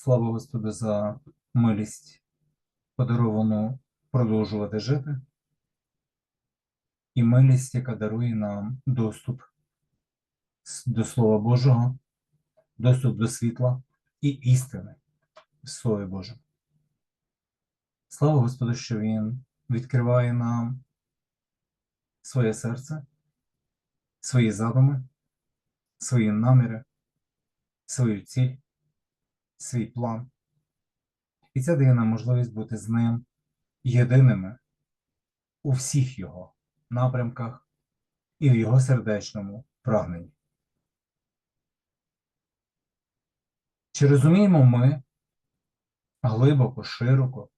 Слава Господу за милість, подаровану продовжувати жити, і милість, яка дарує нам доступ до Слова Божого, доступ до світла і істини в Слові Божому. Слава Господу, що Він відкриває нам своє серце, свої задуми, свої наміри, свою ціль, свій план. І це дає нам можливість бути з ним єдиними у всіх його напрямках і в його сердечному прагненні. Чи розуміємо ми глибоко, широко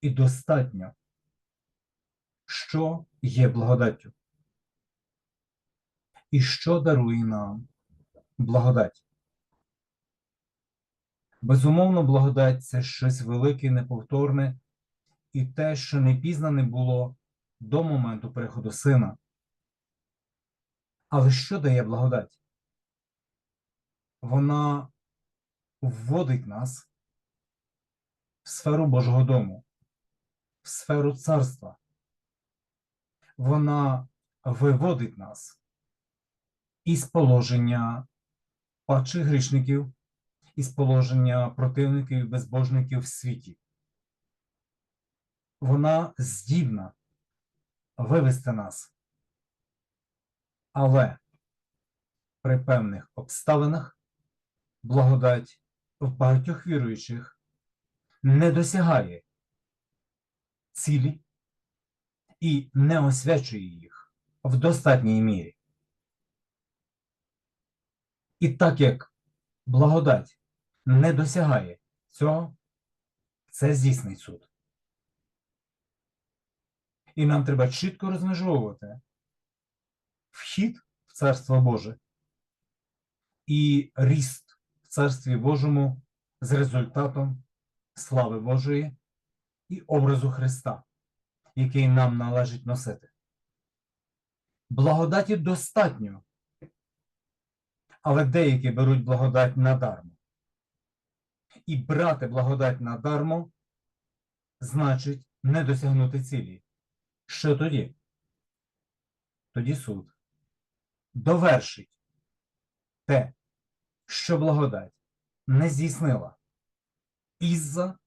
і достатньо, що є благодаттю? І що дарує нам благодать? Безумовно, благодать це щось велике, неповторне, і те, що не пізнане було до моменту приходу сина. Але що дає благодать? Вона вводить нас в сферу Божого дому, в сферу царства. Вона виводить нас із положення падших грішників, із положення противників і безбожників в світі. Вона здібна вивести нас. Але при певних обставинах благодать в багатьох віруючих не досягає цілі і не освячує їх в достатній мірі. І так як благодать не досягає цього, це здійснить суд. І нам треба чітко розмежовувати вхід в Царство Боже і ріст в Царстві Божому з результатом слави Божої і образу Христа, який нам належить носити. Благодаті достатньо, але деякі беруть благодать надармо. І брати благодать надармо значить не досягнути цілі. Що тоді? Тоді суд довершить те, що благодать не здійснила із-за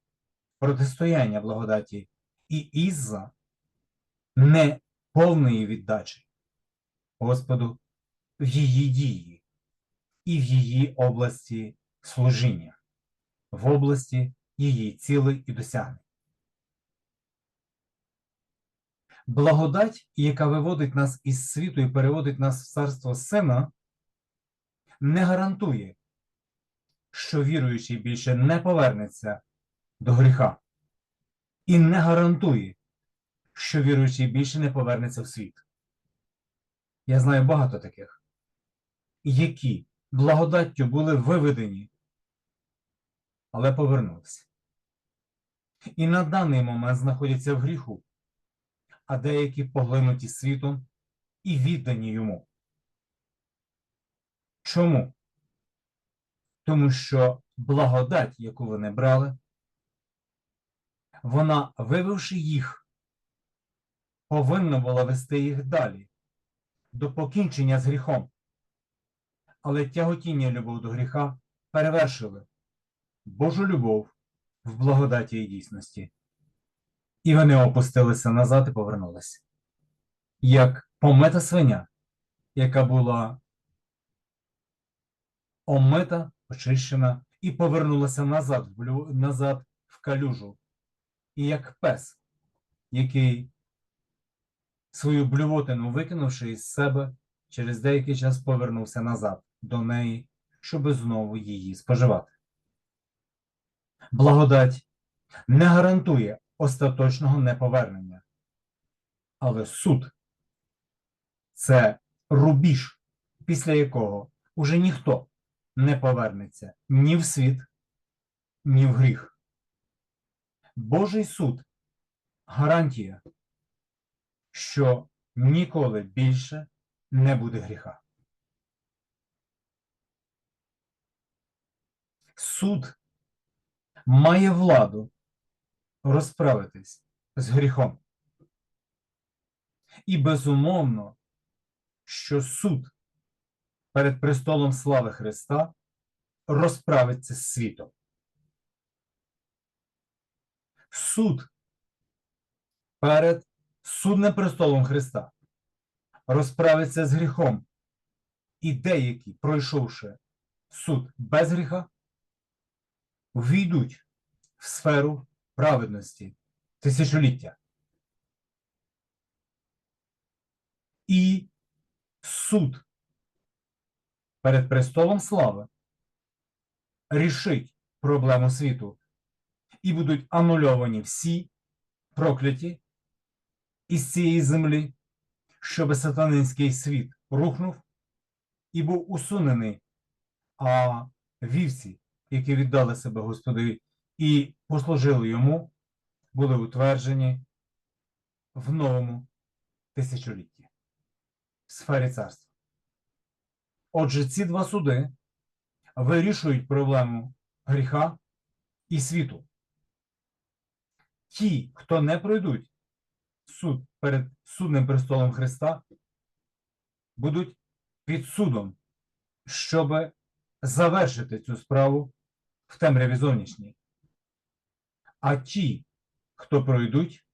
протистояння благодаті і із-за неповної віддачі Господу в її дії і в її області служіння, в області її цілей і досягнень. Благодать, яка виводить нас із світу і переводить нас в царство сина, не гарантує, що віруючий більше не повернеться до гріха, і не гарантує, що віруючий більше не повернеться в світ. Я знаю багато таких, які благодаттю були виведені, але повернулися. І на даний момент знаходяться в гріху, а деякі поглинуті світом і віддані йому. Чому? Тому що благодать, яку вони брали, вона, вививши їх, повинна була вести їх далі, до покінчення з гріхом. Але тяготіння любов до гріха перевершили Божу любов в благодаті і дійсності. І вони опустилися назад і повернулися. Як помита свиня, яка була омита, очищена і повернулася назад назад в калюжу. І як пес, який свою блювотину викинувши із себе, через деякий час повернувся назад до неї, щоби знову її споживати. Благодать не гарантує остаточного неповернення. Але суд це рубіж, після якого уже ніхто не повернеться ні в світ, ні в гріх. Божий суд гарантія, що ніколи більше не буде гріха. Суд має владу розправитись з гріхом. І безумовно, що суд перед престолом слави Христа розправиться з світом. Суд перед судним престолом Христа розправиться з гріхом. І деякі, пройшовши суд без гріха, війдуть в сферу праведності тисячоліття. І суд перед престолом слави рішить проблему світу, і будуть анульовані всі прокляті із цієї землі, щоб сатанинський світ рухнув і був усунений, а вівці, які віддали себе Господові і послужили йому, були утверджені в новому тисячолітті в сфері царства. Отже, ці два суди вирішують проблему гріха і світу. Ті, хто не пройдуть суд перед судним престолом Христа, будуть під судом, щоб завершити цю справу в темряві зовнішній. А ті, хто пройдуть,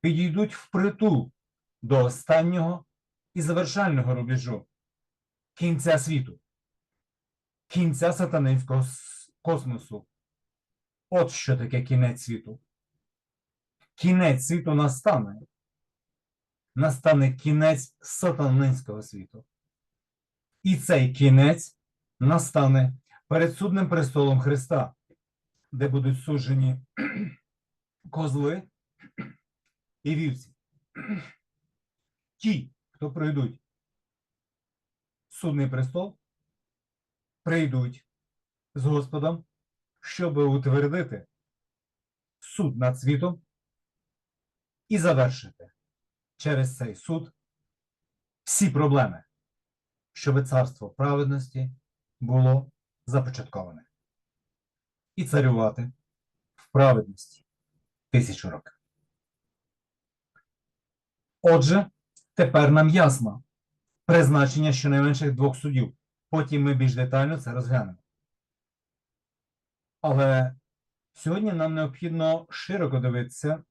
підійдуть впритул до останнього і завершального рубежу кінця світу, кінця сатанинського космосу. От що таке кінець світу. Кінець світу настане. Настане кінець сатанинського світу. І цей кінець настане перед судним престолом Христа, де будуть суджені козли і вівці. Ті, хто пройдуть судний престол, прийдуть з Господом, щоб утвердити суд над світом і завершити через цей суд всі проблеми, щоб царство праведності було започатковане і царювати в праведності тисячу років. Отже, тепер нам ясно призначення щонайменших двох судів. Потім ми більш детально це розглянемо. Але сьогодні нам необхідно широко дивитися,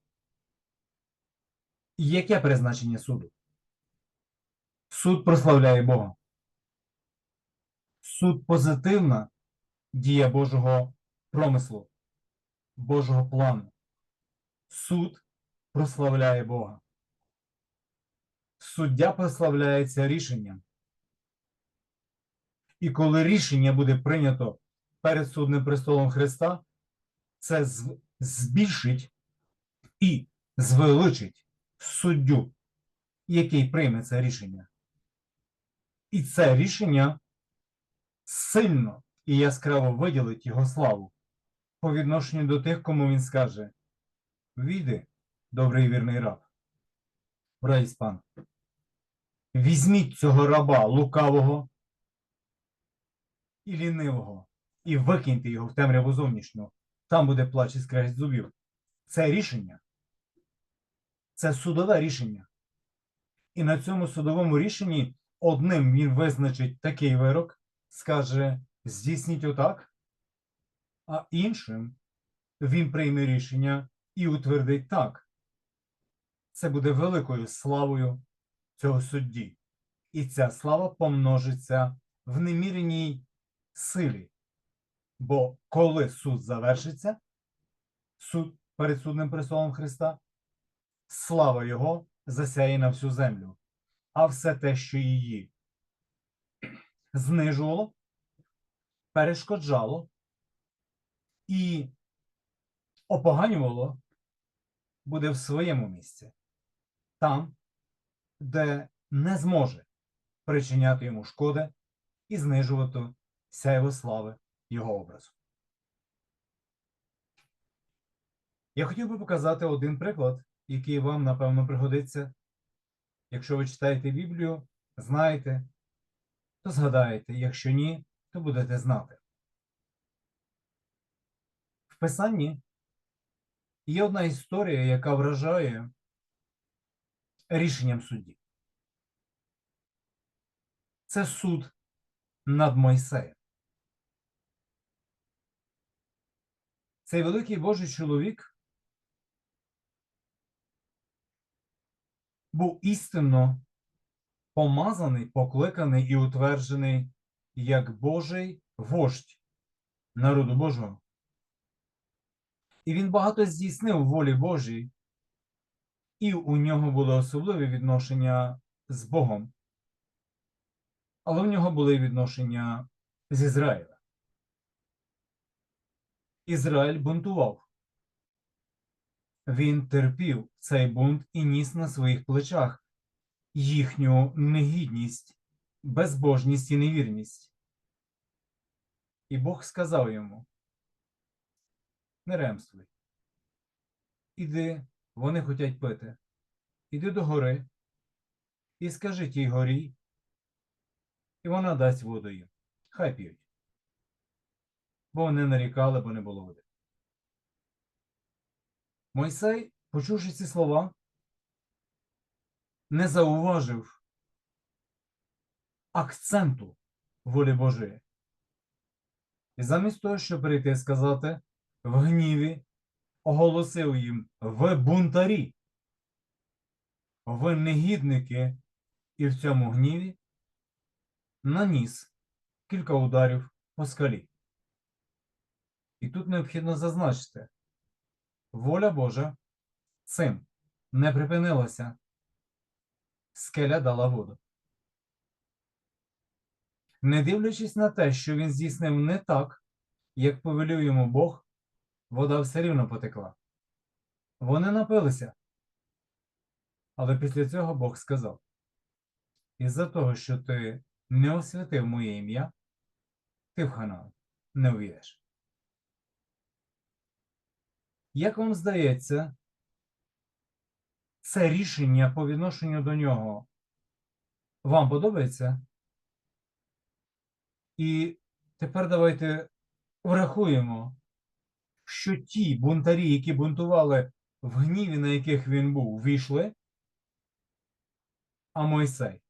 яке призначення суду. Суд прославляє Бога. Суд позитивна дія Божого промислу, Божого плану. Суд прославляє Бога. Суддя прославляється рішенням. І коли рішення буде прийнято перед судним престолом Христа, це збільшить і звеличить суддю, який прийме це рішення. І це рішення сильно і яскраво виділить його славу по відношенню до тих, кому він скаже: Війди, добрий вірний раб, в пан. Візьміть цього раба лукавого і лінивого, і викиньте його в темряву зовнішню. Там буде плач і скрегіт зубів. Це рішення. Це судове рішення. І на цьому судовому рішенні одним він визначить такий вирок, скаже здійсніть отак, а іншим він прийме рішення і утвердить так. Це буде великою славою цього судді. І ця слава помножиться в неміреній силі. Бо коли суд завершиться, суд перед судним престолом Христа, слава Його засяє на всю землю, а все те, що її знижувало, перешкоджало і опоганювало, буде в своєму місці, там, де не зможе причиняти йому шкоди і знижувати сяйво слави його образу. Я хотів би показати один приклад, який вам, напевно, пригодиться. Якщо ви читаєте Біблію, знаєте, то згадаєте, якщо ні, то будете знати. В Писанні є одна історія, яка вражає рішенням судді. Це суд над Мойсеєм. Цей великий Божий чоловік був істинно помазаний, покликаний і утверджений як Божий вождь народу Божого. І він багато здійснив волі Божій, і у нього було особливе відношення з Богом. Але в нього були відношення з Ізраїлем. Ізраїль бунтував. Він терпів цей бунт і ніс на своїх плечах їхню негідність, безбожність і невірність. І Бог сказав йому: Не ремствуй. Іди, вони хотять пити. Іди до гори і скажи тій горі, і вона дасть воду їм. Хай п'ють. Бо вони нарікали, бо не було води. Мойсей, почувши ці слова, не зауважив акценту волі Божої. І замість того, щоб прийти і сказати в гніві, оголосив їм ви бунтарі, ви негідники, і в цьому гніві наніс кілька ударів по скалі. І тут необхідно зазначити, воля Божа цим не припинилася. Скеля дала воду. Не дивлячись на те, що він здійснив не так, як повелів йому Бог, вода все рівно потекла. Вони напилися. Але після цього Бог сказав: Із-за того, що ти не освятив моє ім'я, ти в Ханаан не увійдеш. Як вам здається, це рішення по відношенню до нього вам подобається? І тепер давайте врахуємо, що ті бунтарі, які бунтували в гніві, на яких він був, війшли, а Мойсей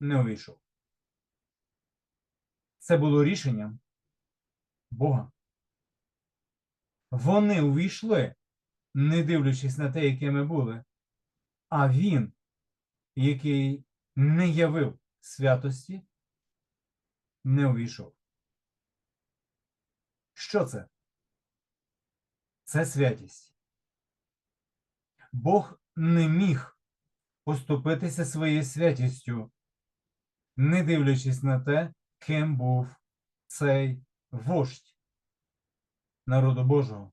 не увійшов. Це було рішенням Бога. Вони увійшли, не дивлячись на те, якими були, а він, який не явив святості, не увійшов. Що це? Це святість. Бог не міг поступитися своєю святістю, не дивлячись на те, ким був цей вождь народу Божого.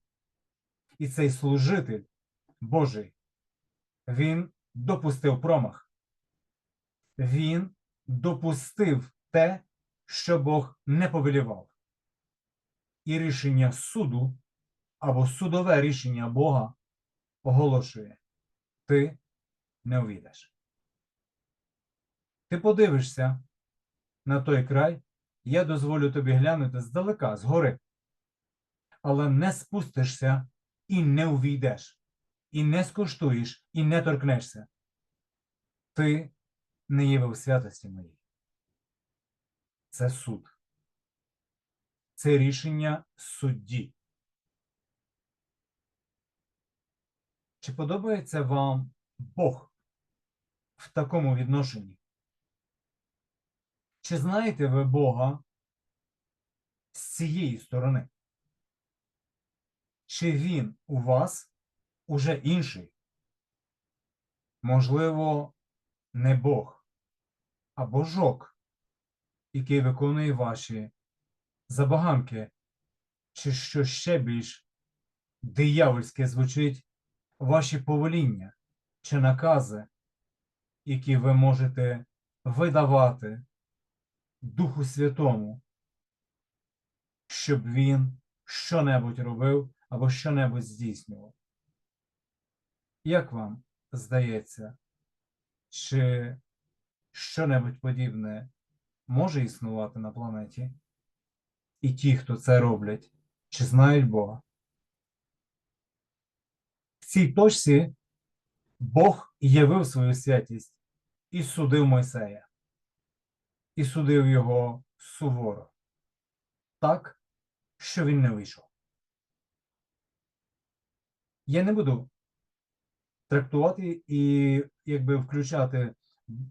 І цей служитель Божий, він допустив промах. Він допустив те, що Бог не повелівав. І рішення суду або судове рішення Бога оголошує: ти не увійдеш. Ти подивишся на той край, я дозволю тобі глянути здалека, згори, але не спустишся і не увійдеш, і не скуштуєш, і не торкнешся. Ти не явив святості моїй. Це суд. Це рішення судді. Чи подобається вам Бог в такому відношенні? Чи знаєте ви Бога з цієї сторони? Чи він у вас уже інший? Можливо, не Бог, а Божок, який виконує ваші забаганки, чи що ще більш диявольське звучить ваші повеління чи накази, які ви можете видавати Духу Святому, щоб він що-небудь робив або що-небудь здійснював. Як вам здається, чи що-небудь подібне може існувати на планеті? І ті, хто це роблять, чи знають Бога? В цій точці Бог явив свою святість і судив Мойсея, і судив його суворо, так, що він не вийшов. Я не буду трактувати і якби включати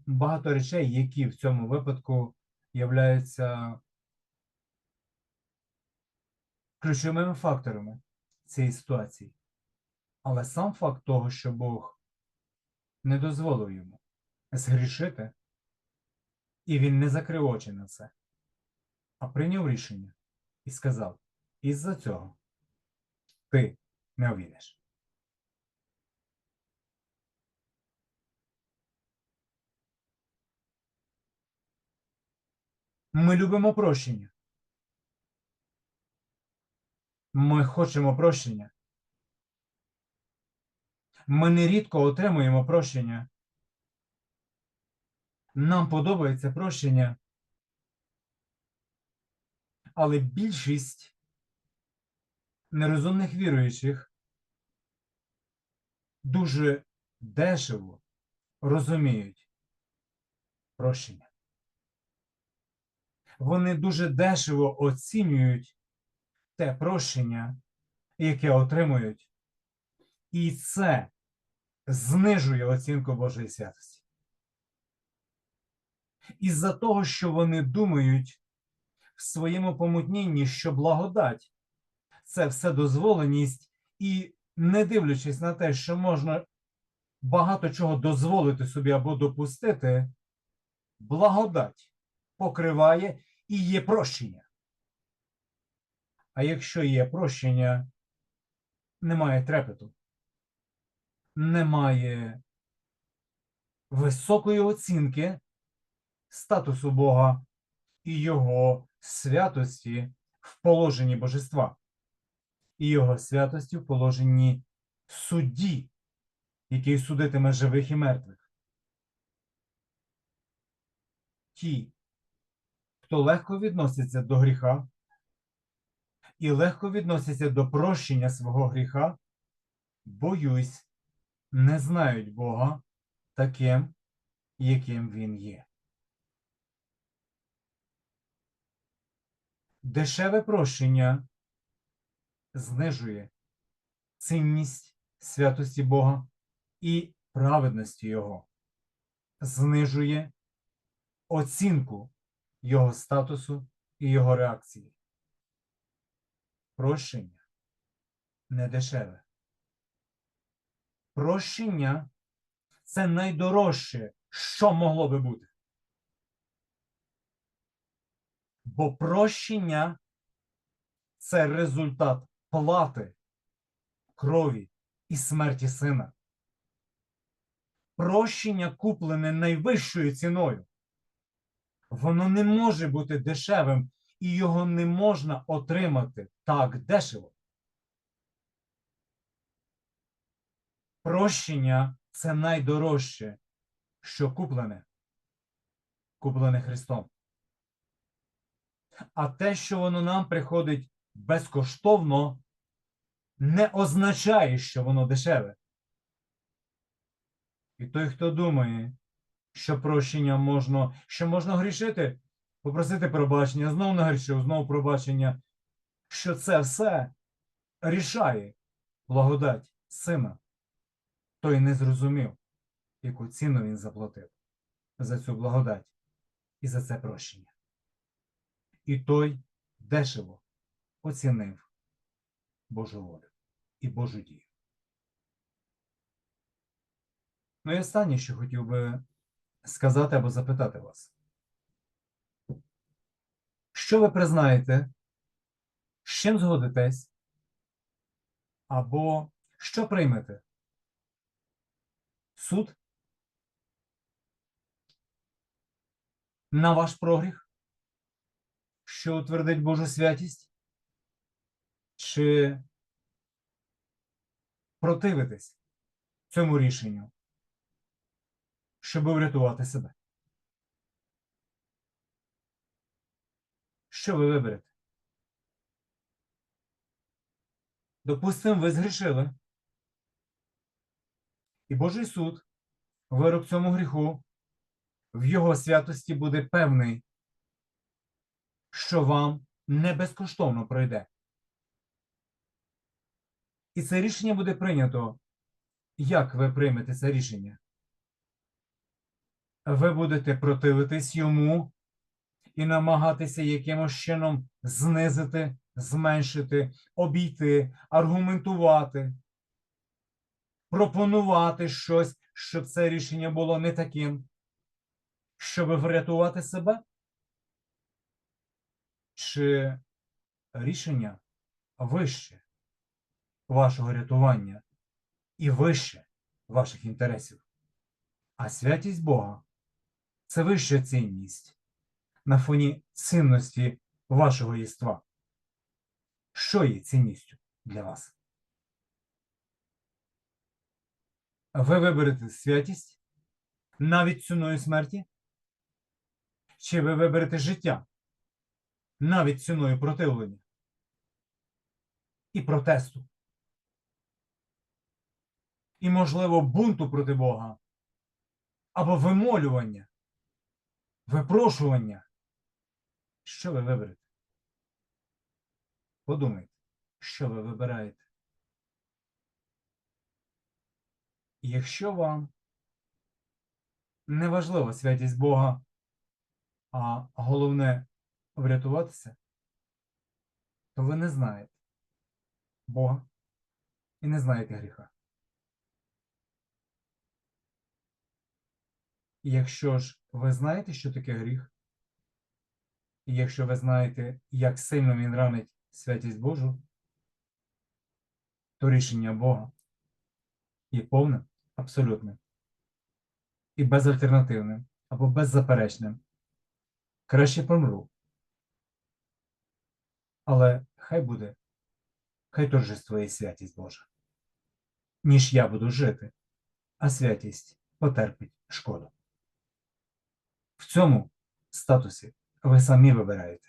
багато речей, які в цьому випадку являються ключовими факторами цієї ситуації. Але сам факт того, що Бог не дозволив йому згрішити, і він не закрив очі на це, а прийняв рішення і сказав: із-за цього ти не увійдеш. Ми любимо прощення. Ми хочемо прощення. Ми нерідко отримуємо прощення. Нам подобається прощення. Але більшість нерозумних віруючих дуже дешево розуміють прощення. Вони дуже дешево оцінюють те прощення, яке отримують, і це знижує оцінку Божої святості. Із-за того, що вони думають в своєму помутнінні, що благодать це все дозволеність, і не дивлячись на те, що можна багато чого дозволити собі або допустити, благодать покриває і є прощення. А якщо є прощення, немає трепету, немає високої оцінки статусу Бога і Його святості в положенні божества, і Його святості в положенні судді, який судитиме живих і мертвих. Ті, хто легко відноситься до гріха і легко відносяться до прощення свого гріха, боюсь, не знають Бога таким, яким Він є. Дешеве прощення знижує цінність святості Бога і праведності Його, знижує оцінку Його статусу і Його реакції. Прощення не дешеве. Прощення це найдорожче, що могло би бути. Бо прощення це результат плати, крові і смерті сина. Прощення куплене найвищою ціною. Воно не може бути дешевим і його не можна отримати так дешево. Прощення це найдорожче, що куплене, куплене Христом. А те, що воно нам приходить безкоштовно, не означає, що воно дешеве. І той, хто думає, що прощення можна, що можна грішити, попросити пробачення, знову нагрішив, знову пробачення, що це все рішає благодать сина. Той не зрозумів, яку ціну він заплатив за цю благодать і за це прощення. І той дешево оцінив Божу волю і Божу дію. Ну і останнє, що хотів би сказати або запитати вас. Що ви признаєте, з чим згодитесь, або що приймете? Суд на ваш прогріх, що утвердить Божу святість? Чи противитесь цьому рішенню, щоб врятувати себе? Що ви виберете? Допустимо, ви згрішили. І Божий суд, вирок цьому гріху, в його святості буде певний, що вам не безкоштовно пройде. І це рішення буде прийнято. Як ви приймете це рішення? Ви будете противитись йому і намагатися якимось чином знизити, зменшити, обійти, аргументувати, пропонувати щось, щоб це рішення було не таким, щоб врятувати себе? Чи рішення вище вашого рятування і вище ваших інтересів? А святість Бога це вища цінність на фоні цінності вашого єства. Що є цінністю для вас? Ви виберете святість навіть ціною смерті? Чи ви виберете життя навіть ціною противлення і протесту? І, можливо, бунту проти Бога або вимолювання, випрошування? Що ви виберете? Подумайте, що ви вибираєте. І якщо вам не важлива святість Бога, а головне врятуватися, то ви не знаєте Бога і не знаєте гріха. І якщо ж ви знаєте, що таке гріх, і якщо ви знаєте, як сильно він ранить святість Божу, то рішення Бога є повним, абсолютним і безальтернативним або беззаперечним. Краще помру. Але хай буде, хай торжествує святість Божа, ніж я буду жити, а святість потерпить шкоду. В цьому статусі ви самі вибираєте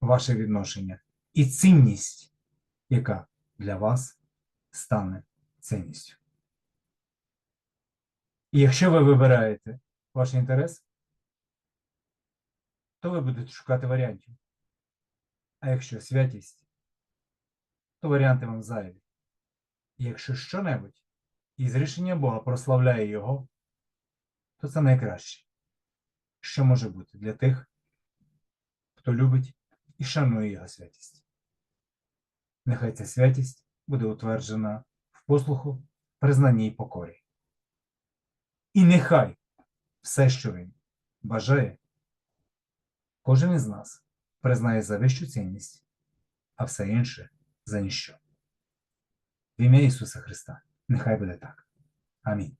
ваше відношення і цінність, яка для вас стане цінністю. І якщо ви вибираєте ваш інтерес, то ви будете шукати варіантів. А якщо святість, то варіанти вам зайві. І якщо що-небудь із рішення Бога прославляє Його, то це найкраще, що може бути для тих, хто любить і шанує Його святість. Нехай ця святість буде утверджена в послуху, признанні і покорі. І нехай все, що він бажає, кожен із нас признає за вищу цінність, а все інше за ніщо. В ім'я Ісуса Христа. Нехай буде так. Амінь.